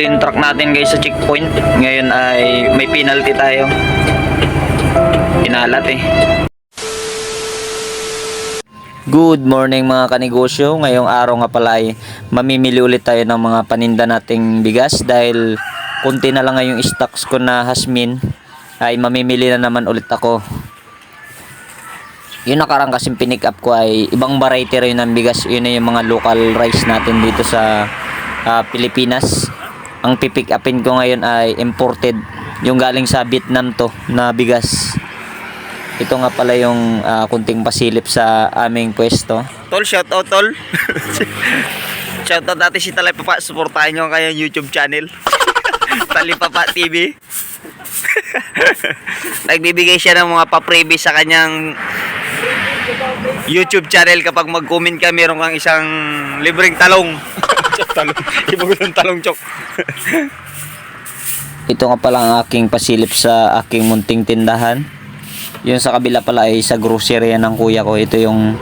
Huli yung natin guys sa checkpoint. Ngayon ay may penalty tayo. Inalat eh. Good morning mga kanegosyo. Ngayong araw nga pala ay mamimili ulit tayo ng mga paninda nating bigas dahil konti na lang ngayong stocks ko na hasmin ay mamimili na naman ulit ako. Yung nakarang kasing pinick up ko ay ibang variety rin ng bigas. Yun na yung mga local rice natin dito sa ah, Pilipinas. Ang pipick upin ko ngayon ay imported. Yung galing sa Vietnam to na bigas. Ito nga pala yung ah, kunting pasilip sa aming pwesto. Tol, shout out tol. shout out natin si Talipapa. Suportahan nyo kanyang YouTube channel. Talipapa TV. Nagbibigay siya ng mga pa-freebie sa kanyang YouTube channel kapag mag-comment ka meron kang isang libreng talong. talong. Iba ko ng talong chok. Ito nga pala ang aking pasilip sa aking munting tindahan. Yung sa kabila pala ay sa grocery ng kuya ko. Ito yung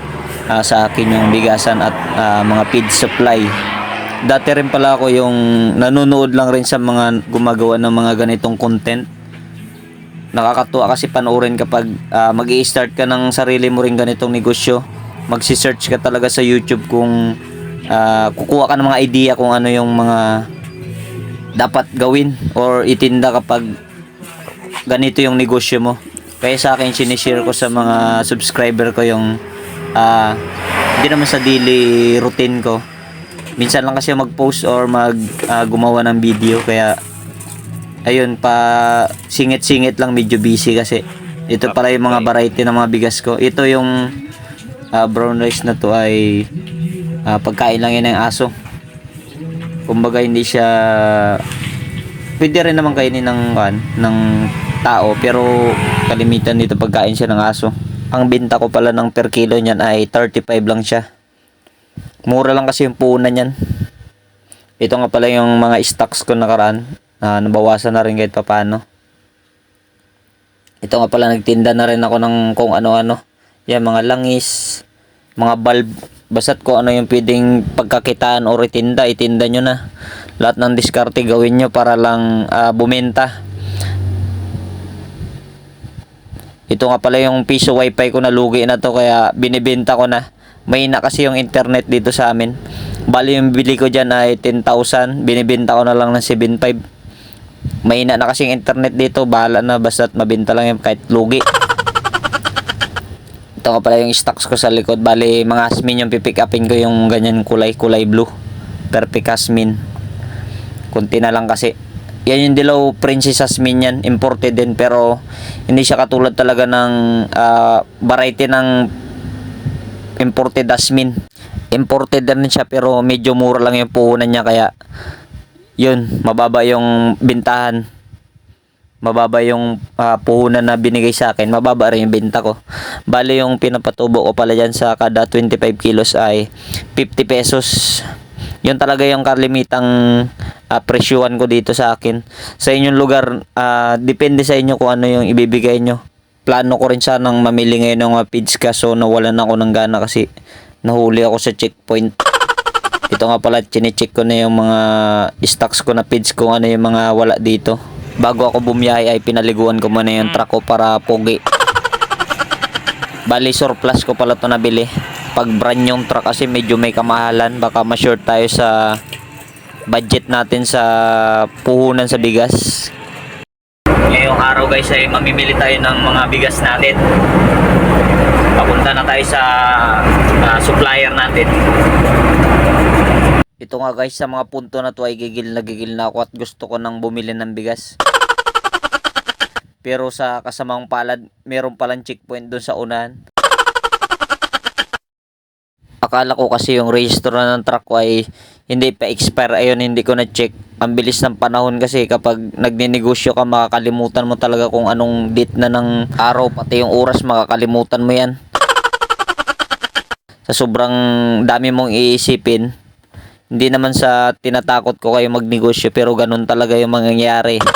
ah, sa akin yung bigasan at ah, mga feed supply. Dati rin pala ako yung nanonood lang rin sa mga gumagawa ng mga ganitong content nakakatuwa kasi panoorin kapag ah, mag start ka ng sarili mo ring ganitong negosyo. Magsi-search ka talaga sa YouTube kung ah, kukuha ka ng mga idea kung ano yung mga dapat gawin or itinda kapag ganito yung negosyo mo. Kaya sa akin sinishare ko sa mga subscriber ko yung ah, hindi naman sa daily routine ko. Minsan lang kasi mag-post or mag ah, gumawa ng video. Kaya ayun pa singit-singit lang medyo busy kasi. Ito pala yung mga variety ng mga bigas ko. Ito yung ah, brown rice na to ay ah, pagkain lang yun ng aso. Kumbaga hindi siya pwede rin naman kainin ng kan ng tao pero kalimitan dito pagkain siya ng aso. Ang binta ko pala ng per kilo niyan ay 35 lang siya. Mura lang kasi yung puhunan niyan. Ito nga pala yung mga stocks ko nakaraan na nabawasan na rin kahit papano. Ito nga pala nagtinda na rin ako ng kung ano-ano. Yan mga langis, mga bulb, basta't kung ano yung pwedeng pagkakitaan o itinda, itinda nyo na. Lahat ng diskarte gawin nyo para lang ah, bumenta. Ito nga pala yung piso wifi ko na lugi na to kaya binibenta ko na. May na kasi yung internet dito sa amin. Bali yung bili ko dyan ay 10,000. Binibenta ko na lang ng 7,500. May na kasing internet dito. Bahala na basta't mabenta lang yung kahit lugi. Ito nga pala yung stocks ko sa likod. Bali mga asmin yung pipick upin ko yung ganyan kulay. Kulay blue. Perfect asmin. Kunti na lang kasi. Yan yung dilaw princess asmin yan. Imported din pero hindi siya katulad talaga ng ah, variety ng imported asmin. Imported na rin siya pero medyo mura lang yung puhunan niya kaya yun, mababa yung bintahan. Mababa yung ah, puhunan na binigay sa akin. Mababa rin yung binta ko. Bali yung pinapatubo ko pala dyan sa kada 25 kilos ay 50 pesos. Yun talaga yung kalimitang ah, presyuhan ko dito sa akin. Sa inyong lugar, ah, depende sa inyo kung ano yung ibibigay nyo. Plano ko rin sanang mamili ngayon ng mga feeds kaso nawalan ako ng gana kasi nahuli ako sa checkpoint. Ito nga pala, chinecheck ko na yung mga stocks ko na feeds kung ano yung mga wala dito. Bago ako bumiyahe ay pinaliguan ko muna yung truck ko para pogi. Bali surplus ko pala to nabili. Pag brand yung truck kasi medyo may kamahalan. Baka ma-short tayo sa budget natin sa puhunan sa bigas. Ngayong araw guys ay mamimili tayo ng mga bigas natin. Papunta na tayo sa ah, supplier natin. Ito nga guys sa mga punto na to ay gigil na gigil na ako at gusto ko nang bumili ng bigas. Pero sa kasamang palad, meron palang checkpoint doon sa unahan. Akala ko kasi yung register na ng truck ko ay hindi pa expire. Ayun, hindi ko na-check. Ang bilis ng panahon kasi kapag nagninegosyo ka, makakalimutan mo talaga kung anong date na ng araw. Pati yung oras, makakalimutan mo yan. Sa sobrang dami mong iisipin, hindi naman sa tinatakot ko kayo magnegosyo, pero ganun talaga yung mangyayari.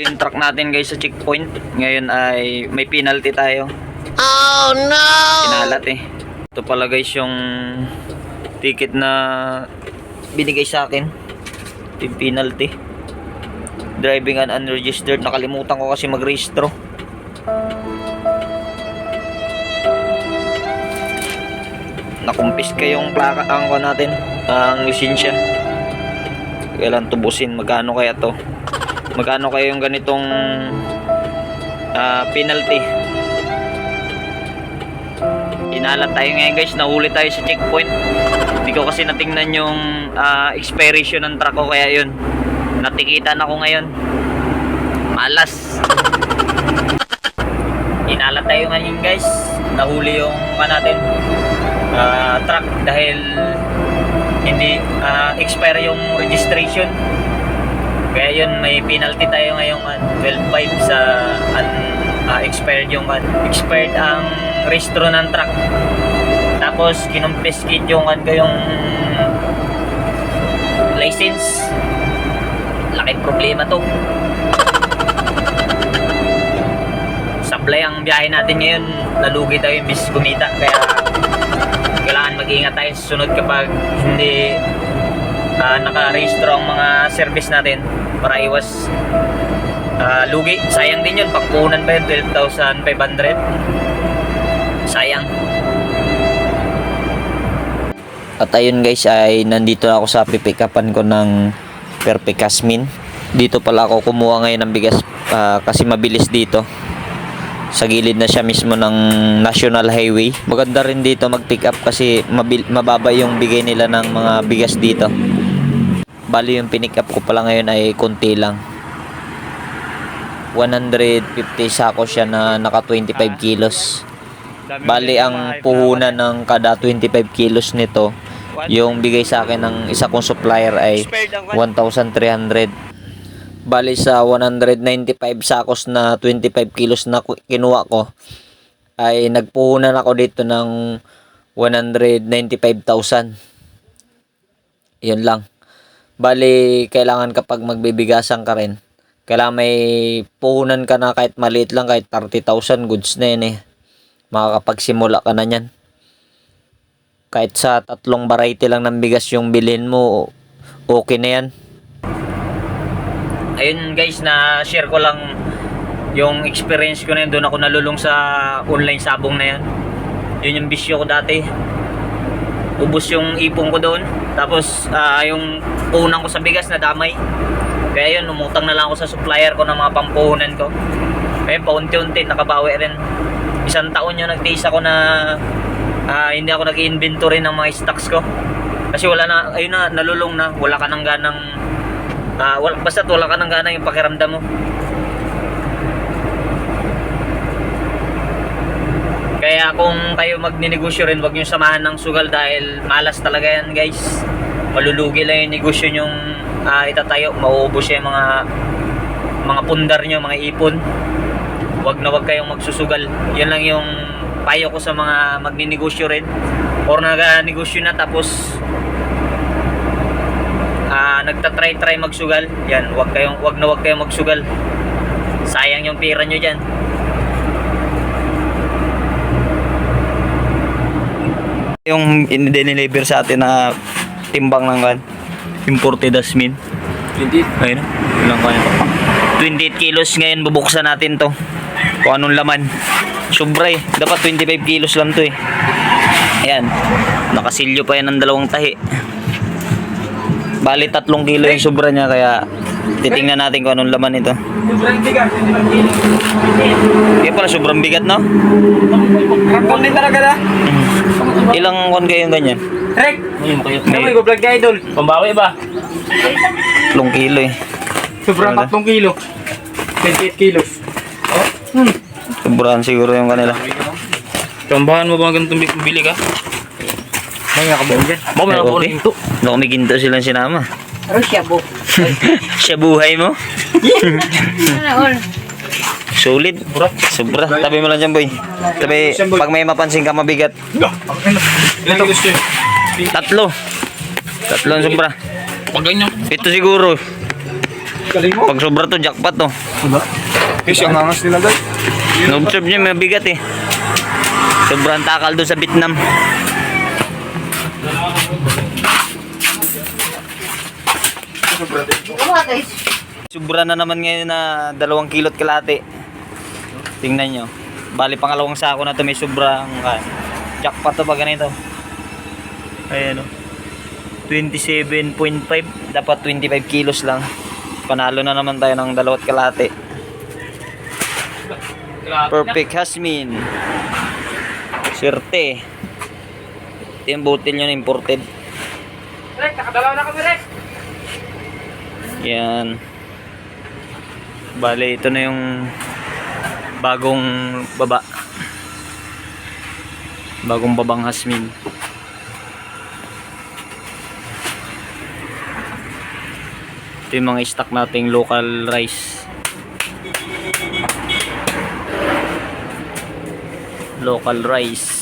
Yung truck natin guys sa checkpoint. Ngayon ay may penalty tayo. Oh no! Kinalat eh. Ito pala guys yung ticket na binigay sa akin. Yung penalty. Driving an unregistered. Nakalimutan ko kasi mag-registro. Nakumpis yung plaka ang ko natin. Ang lisensya. Kailan tubusin. Magkano kaya to? Magkano kaya yung ganitong ah, penalty? Inalat tayo ngayon guys, nahuli tayo sa checkpoint. Hindi ko kasi natingnan yung ah, expiration ng truck ko kaya yun. Natikitan ako ngayon. Malas. Inalat tayo ngayon guys. Nahuli yung ano natin ah, truck dahil hindi ah, expire yung registration. Kaya yun, may penalty tayo ngayong ah, 12.5 sa un- ah, expired yung ah, expired ang registro ng truck. Tapos kinumpiskate yung ano yung license. Laking problema to. Sablay ang biyahe natin ngayon. Nalugi tayo imbis kumita. Kaya kailangan mag-ingat tayo sa sunod kapag hindi ah, naka-registro ang mga service natin para iwas ah, lugi. Sayang din yun. Pagpunan pa yun, 12,500. Sayang. At ayun guys ay nandito na ako sa pipikapan ko ng Perfect Casmin. Dito pala ako kumuha ngayon ng bigas ah, kasi mabilis dito. Sa gilid na siya mismo ng National Highway. Maganda rin dito mag-pick up kasi mabil- mababa yung bigay nila ng mga bigas dito. Bali yung pinick up ko pala ngayon ay konti lang. 150 sako siya na naka 25 kilos. Bali ang puhunan ng kada 25 kilos nito, yung bigay sa akin ng isa kong supplier ay 1,300. Bali sa 195 sakos na 25 kilos na kinuha ko, ay nagpuhunan ako dito ng 195,000. Yun lang. Bali, kailangan kapag magbibigasan ka rin, kailangan may puhunan ka na kahit maliit lang, kahit 30,000 goods na yun eh makakapagsimula ka na niyan. Kahit sa tatlong variety lang ng bigas yung bilhin mo, okay na yan. Ayun guys, na share ko lang yung experience ko na yun. Doon ako nalulong sa online sabong na yan. Yun yung bisyo ko dati. Ubus yung ipon ko doon. Tapos ah, yung unang ko sa bigas na damay. Kaya yun, umutang na lang ako sa supplier ko ng mga pampuhunan ko. Ayun, paunti-unti, nakabawi rin isang taon yung nagtiis ako na ah, hindi ako nag-inventory ng mga stocks ko. Kasi wala na, ayun na, nalulong na, wala ka nang ganang, ah, wala, basta wala ka nang ganang yung pakiramdam mo. Kaya kung kayo magninegosyo rin, wag niyo samahan ng sugal dahil malas talaga yan guys. Malulugi lang yung negosyo nyong ah, itatayo, mauubos yung mga mga pundar nyo, mga ipon wag na wag kayong magsusugal. Yun lang yung payo ko sa mga magninegosyo rin or naga-negosyo na tapos nagta-try-try magsugal. Yan, wag kayong wag na wag kayong magsugal. Sayang yung pera nyo diyan. Yung in-deliver sa atin na timbang ng kan, imported asmin. Hindi. Ayun, ilang kaya to? 28 kilos ngayon bubuksan natin to. Kung anong laman. Sobra eh. Dapat 25 kilos lang to eh. Ayan. Nakasilyo pa yan ng dalawang tahi. Bali tatlong kilo yung sobra niya kaya titingnan natin kung anong laman ito. Sobrang bigat. Kaya pala sobrang bigat no? Rampon din talaga na. Ilang kon kayo yung ganyan? Rek! May- May go vlog ka idol. Pambawi ba? Tatlong kilo eh. Sobrang Ano? 4 kilo. 28 kilos. Sobrahan siguro yung kanila. Tambahan mo ba ganitong bi- bili ka? May nga kabaw dyan. Baka may Eh, okay. ginto. Baka may ginto silang sinama. Ano siya po? Siya buhay mo? Solid. Sobra. Tabi mo lang dyan, boy. Tabi, pag may mapansin ka mabigat. Yun? Tatlo. Tatlo ang sobra. Pag ganyan. Ito siguro. Pag sobra to, jackpot to. Diba? Kasi ang hangas nila guys. Na-observe niya, mabigat eh. Sobrang takal doon sa Vietnam. Sobra na naman ngayon na dalawang kilot kalate. Tingnan nyo. Bali pangalawang sako na to may sobrang uh, jackpot to pa ganito. Ayan o. 27.5 dapat 25 kilos lang. Panalo na naman tayo ng dalawat kalate. Perfect Hasmin. Sirte. Ito yung butil nyo na imported. Rex, nakadalaw na kami, Rex. Yan. Bale, ito na yung bagong baba. Bagong babang hasmin. Ito yung mga stock nating local rice. Local rice.